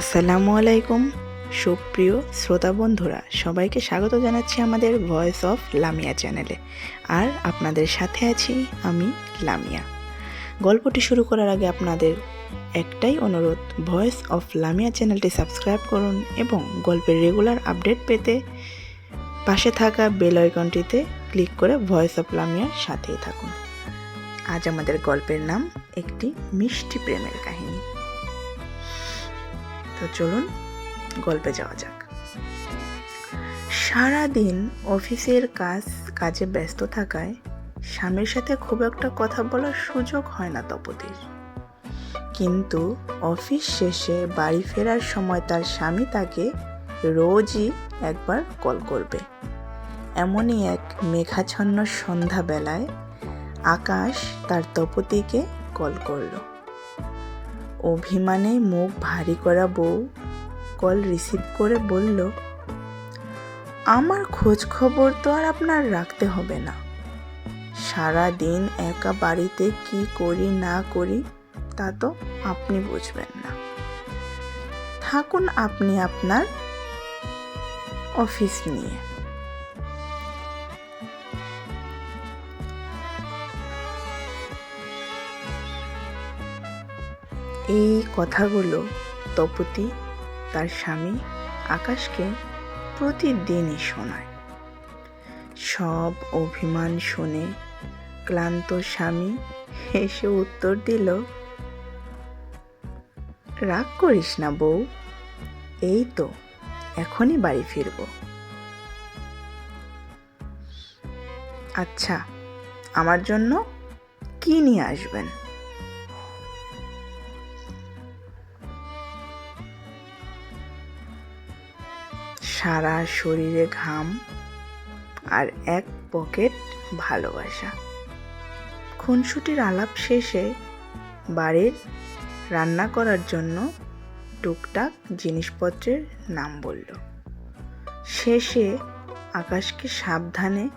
আসসালামু আলাইকুম, সুপ্রিয় শ্রোতা বন্ধুরা, সবাইকে স্বাগত জানাচ্ছি আমাদের ভয়েস অফ লামিয়া চ্যানেলে আর আপনাদের সাথে আছি আমি লামিয়া গল্পটি শুরু করার আগে আপনাদের একটাই অনুরোধ ভয়েস অফ লামিয়া চ্যানেলটি সাবস্ক্রাইব করুন এবং গল্পের রেগুলার আপডেট পেতে পাশে থাকা বেল আইকনটিতে ক্লিক করে ভয়েস অফ লামিয়ার সাথেই থাকুন। আজ আমাদের গল্পের নাম, একটি মিষ্টি প্রেমের কাহিনী। তো চলুন গল্পে যাওয়া যাক। সারাদিন অফিসের কাজ, কাজে ব্যস্ত থাকায় স্বামীর সাথে খুব একটা কথা বলার সুযোগ হয় না তপতির। কিন্তু অফিস শেষে বাড়ি ফেরার সময় তার স্বামী তাকে রোজই একবার কল করবে। এমনই এক মেঘাচ্ছন্ন সন্ধ্যাবেলায় আকাশ তার তপতিকে কল করল। অভিমানে মুখ ভারী করা বউ কল রিসিভ করে বলল, আমার খোঁজ খবর তো আর আপনার রাখতে হবে না। সারা দিন একা বাড়িতে কি করি না করি তা তো আপনি বুঝবেন না। থাকুন আপনি আপনার অফিস নিয়ে। এই কথাগুলো তপতি তার স্বামী আকাশকে প্রতিদিনই শোনায়। সব অভিমান শুনে ক্লান্ত স্বামী হেসে উত্তর দিল, রাগ করিস না বউ, এই তো, এখনই বাড়ি ফিরব। আচ্ছা আমার জন্য কি নিয়ে আসবেন? সারা শরীরে ঘাম আর এক পকেট ভালোবাসা। খুনসুটির আলাপ শেষে বাড়ির রান্না করার জন্য টুকটাক জিনিসপত্রের নাম বলল। শেষে আকাশকে সাবধানে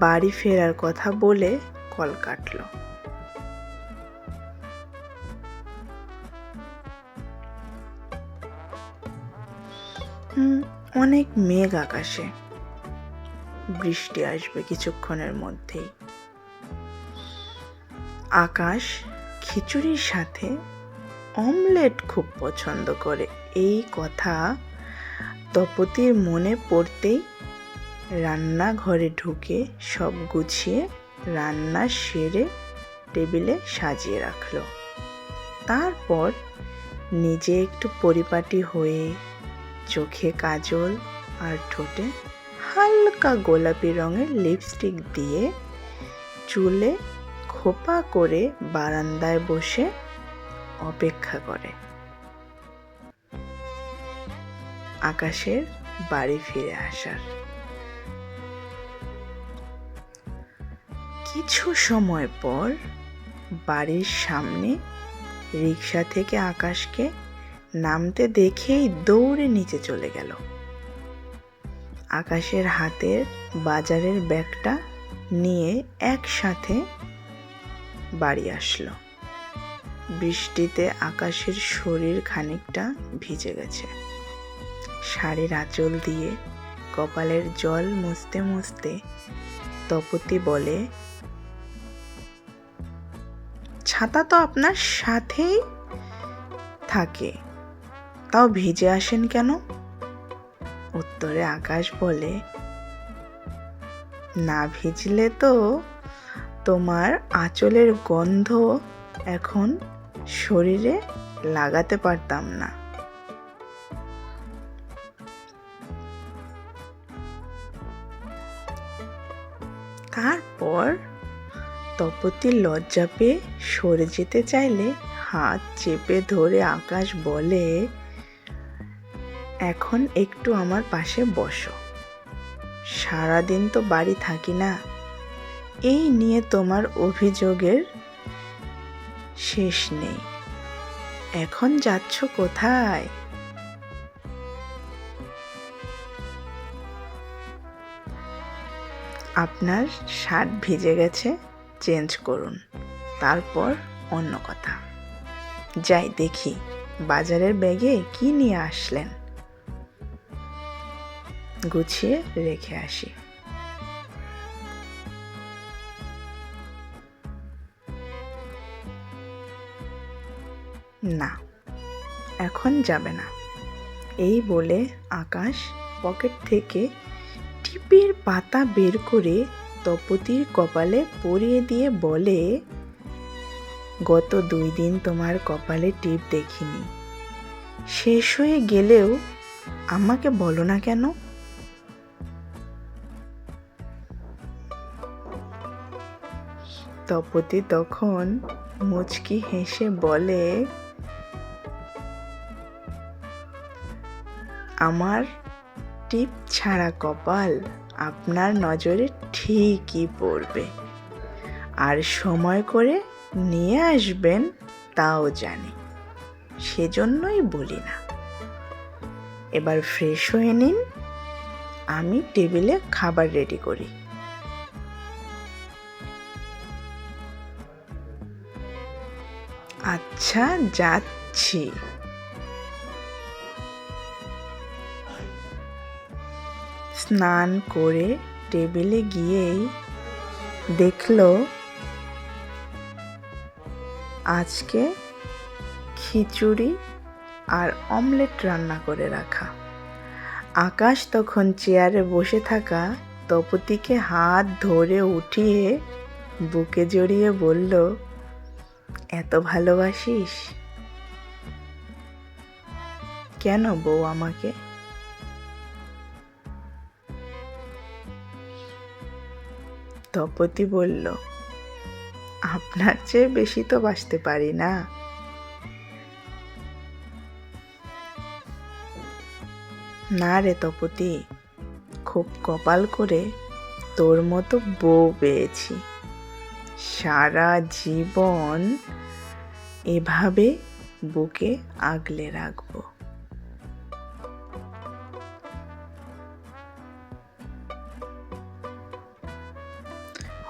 বাড়ি ফেরার কথা বলে কল কাটল। হুম অনেক মেঘ আকাশে। বৃষ্টি আসবে কিছুক্ষণের মধ্যেই। আকাশ খিচুড়ির সাথে অমলেট খুব পছন্দ করে। এই কথা তপতির মনে পড়তেই রান্নাঘরে ঢুকে সব গুছিয়ে রান্না সেরে টেবিলে সাজিয়ে রাখল। তারপর নিজে একটু পরিপাটি হয়ে চোখে কাজল আর ঠোঁটে হালকা গোলাপি রঙের লিপস্টিক দিয়ে চুলে খোপা করে বারান্দায় বসে অপেক্ষা করে। আকাশের বাড়ি ফিরে আসার। কিছু সময় পর বাড়ির সামনে রিক্সা থেকে আকাশকে নামতে দেখেই দৌড়ে নিচে চলে গেল। আকাশের হাতের বাজারের ব্যাগটা নিয়ে একসাথে বাড়ি আসলো। বৃষ্টিতে আকাশের শরীর খানিকটা ভিজে গেছে। শাড়ির আঁচল দিয়ে কপালের জল মুছতে মুছতে তপতি বলে, ছাতা তো আপনার সাথেই থাকে। তাও ভিজে আসেন কেন? উত্তরে আকাশ বলে, না ভিজলে তো তোমার আঁচলের গন্ধ এখন শরীরে লাগাতে পারতাম না। তারপর তপতি লজ্জা পেয়ে সরে যেতে চাইলে হাত চেপে ধরে আকাশ বলে এখন একটু আমার পাশে বসো। সারাদিন তো বাড়ি থাকি না। এই নিয়ে তোমার অভিযোগের শেষ নেই। এখন যাচ্ছ কোথায়? আপনার শার্ট ভিজে গেছে, চেঞ্জ করুন। তারপর অন্য কথা। যাই দেখি, বাজারের ব্যাগে কি নিয়ে আসলেন? গুছিয়ে রেখে আসি। না, এখন যাবে না। এই বলে আকাশ পকেট থেকে টিপের পাতা বের করে তপতির কপালে পরিয়ে দিয়ে বলে, গত দুই দিন তোমার কপালে টিপ দেখিনি। শেষ হয়ে গেলেও আমাকে বলো না কেন? তপতি তখন মুচকি হেসে বলে, আমার টিপ ছাড়া কপাল আপনার নজরে ঠিকই পড়বে। আর সময় করে নিয়ে আসবেন তাও জানি, সেজন্যই বলি না। এবার ফ্রেশ হয়ে নিন, আমি টেবিলে খাবার রেডি করি। আচ্ছা যাচ্ছি। স্নান করে টেবিলে গিয়েই দেখল, আজকে খিচুড়ি আর অমলেট রান্না করে রাখা। আকাশ তখন চেয়ারে বসে থাকা তপতিকে হাত ধরে উঠিয়ে বুকে জড়িয়ে বলল এত ভালোবাসিস? কেন বউ আমাকে? তপতি বলল, আপনার চেয়ে বেশি তো বাঁচতে পারি না। না রে তপতি খুব কপাল করে তোর মতো বউ পেয়েছি। সারা জীবন এভাবে বুকে আগলে রাখব।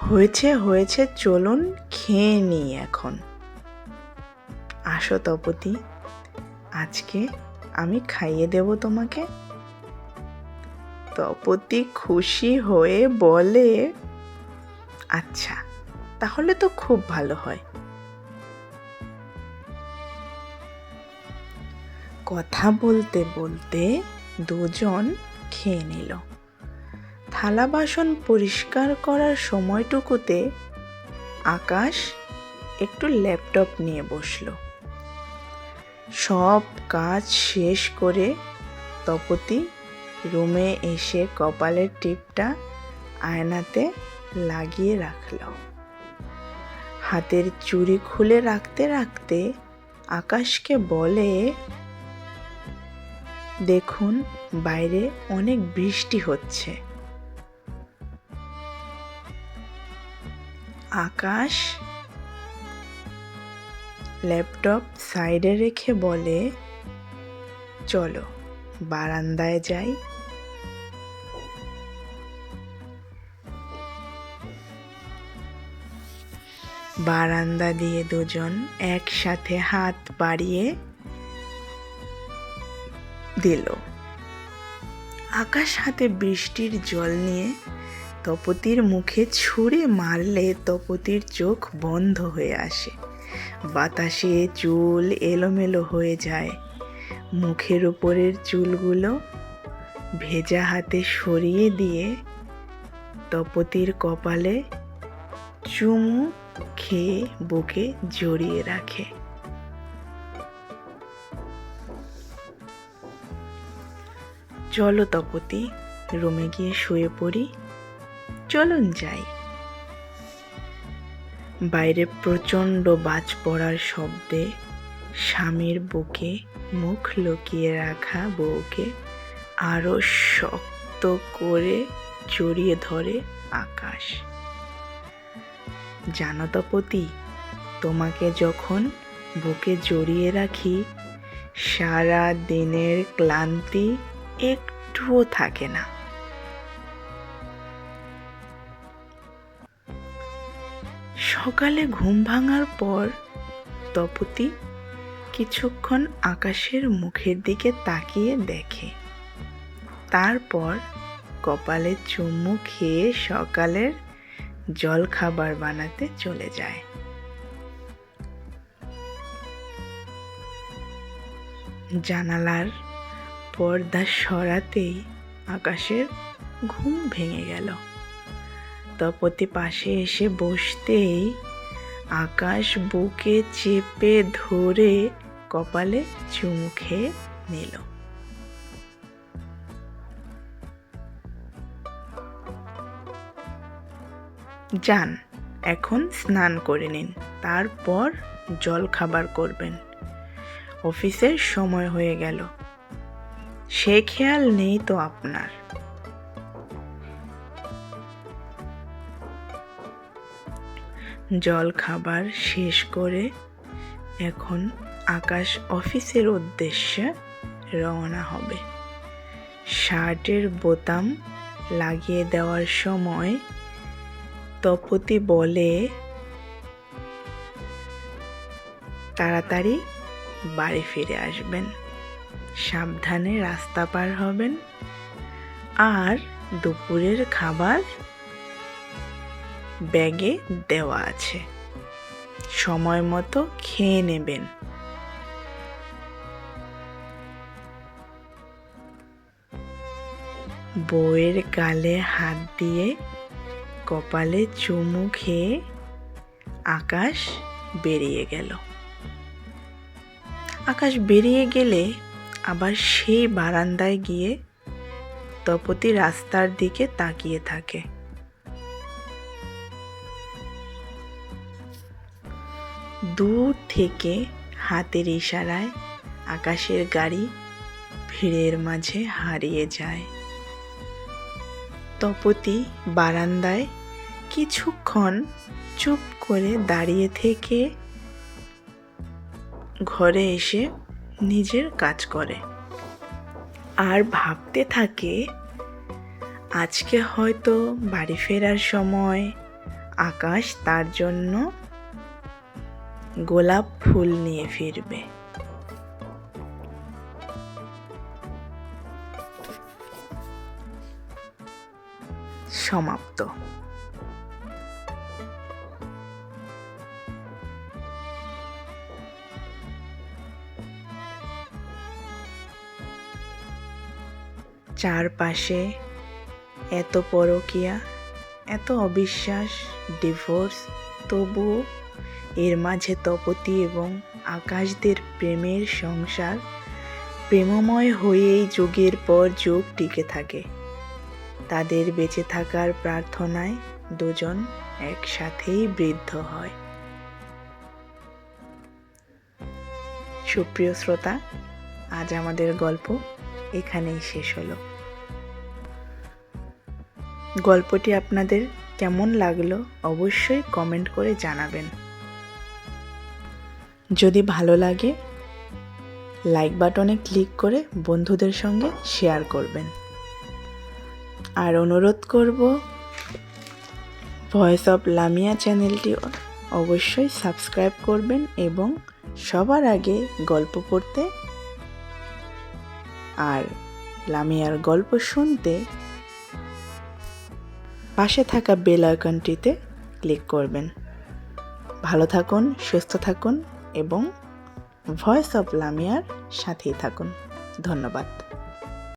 হয়েছে হয়েছে, চলুন খেয়ে নিই এখন। আসো তপতি, আজকে আমি খাইয়ে দেব তোমাকে। তপতি খুশি হয়ে বলে আচ্ছা তাহলে তো খুব ভালো হয়। কথা বলতে বলতে দুজন খেয়ে নিল। থালা বাসন পরিষ্কার করার সময়টুকুতে আকাশ একটু ল্যাপটপ নিয়ে বসল। সব কাজ শেষ করে তপতি রুমে এসে কপালের টিপটা আয়নাতে লাগিয়ে রাখল। হাতের চুড়ি খুলে রাখতে রাখতে আকাশকে বলে, দেখুন, বাইরে অনেক বৃষ্টি হচ্ছে। আকাশ ল্যাপটপ সাইডে রেখে বলে, চলো, বারান্দায় যাই। বারান্দা দিয়ে দুজন একসাথে হাত বাড়িয়ে দিল। আকাশ হাতে বৃষ্টির জল নিয়ে তপতির মুখে ছুঁড়ে মারলে তপতির চোখ বন্ধ হয়ে আসে। বাতাসে চুল এলোমেলো হয়ে যায়। মুখের উপরের চুলগুলো ভেজা হাতে সরিয়ে দিয়ে তপতির কপালে চুমু খেয়ে, বুকে জড়িয়ে রাখে। চলো তপতি, রুমে গিয়ে শুয়ে পড়ি। চলুন যাই। বাইরে প্রচণ্ড বাজ পড়ার শব্দে স্বামীর বুকে মুখ লুকিয়ে রাখা বউকে আরও শক্ত করে জড়িয়ে ধরে আকাশ। জানো তো পতি, তোমাকে যখন বুকে জড়িয়ে রাখি, সারা দিনের ক্লান্তি একটুও থাকে না। সকালে ঘুম ভাঙার পর তপতি কিছুক্ষণ আকাশের মুখের দিকে তাকিয়ে দেখে। তারপর কপালে চুমু খেয়ে সকালের জল খাবার বানাতে চলে যায়। জানালার পর্দা সরাতেই আকাশের ঘুম ভেঙে গেল। তপতি পাশে এসে বসতেই আকাশ বুকে চেপে ধরে কপালে চুমু খেয়ে নিল। যান, এখন স্নান করে নিন, তারপর জল খাবার করবেন। অফিসের সময় হয়ে গেল। সে খেয়াল নেই তো আপনার। জল খাবার শেষ করে এখন আকাশ অফিসের উদ্দেশ্যে রওনা হবে। শার্টের বোতাম লাগিয়ে দেওয়ার সময় তপতি বলে, তাড়াতাড়ি বাড়ি ফিরে আসবেন। সাবধানে রাস্তা পার হবেন। আর দুপুরের খাবার ব্যাগে দেওয়া আছে। সময় মতো খেয়ে নেবেন। বউয়ের গালে হাত দিয়ে কপালে চুমু খেয়ে আকাশ বেরিয়ে গেল। আকাশ বেরিয়ে গেলে আবার সেই বারান্দায় গিয়ে তপতি রাস্তার দিকে তাকিয়ে থাকে। দূর থেকে হাতের ইশারায় আকাশের গাড়ি ভিড়ের মাঝে হারিয়ে যায়। তপতি বারান্দায় কিছুক্ষণ চুপ করে দাঁড়িয়ে থেকে ঘরে এসে নিজের কাজ করে। আর ভাবতে থাকে, আজকে হয়তো বাড়ি ফেরার সময় আকাশ তার জন্য গোলাপ ফুল নিয়ে ফিরবে। সমাপ্ত। চারপাশে এত পরকিয়া, এত অবিশ্বাস ডিভোর্স তবুও এর মাঝে তপতি এবং আকাশদের প্রেমের সংসার প্রেমময় হয়েই যুগের পর যুগ টিকে থাকে। তাদের বেঁচে থাকার প্রার্থনায় দুজন একসাথেই বৃদ্ধ হয়। সুপ্রিয় শ্রোতা, আজ আমাদের গল্প এখানেই শেষ হলো। গল্পটি আপনাদের কেমন লাগল অবশ্যই কমেন্ট করে জানাবেন। যদি ভালো লাগে, লাইক বাটনে ক্লিক করে বন্ধুদের সঙ্গে শেয়ার করবেন। আর অনুরোধ করব ভয়েস অফ লামিয়া চ্যানেলটি অবশ্যই সাবস্ক্রাইব করবেন এবং সবার আগে গল্প পড়তে আর লামিয়ার গল্প শুনতে পাশে থাকা বেল আইকনটিতে ক্লিক করবেন। ভালো থাকুন, সুস্থ থাকুন এবং ভয়েস অফ লামিয়ার সাথেই থাকুন। ধন্যবাদ।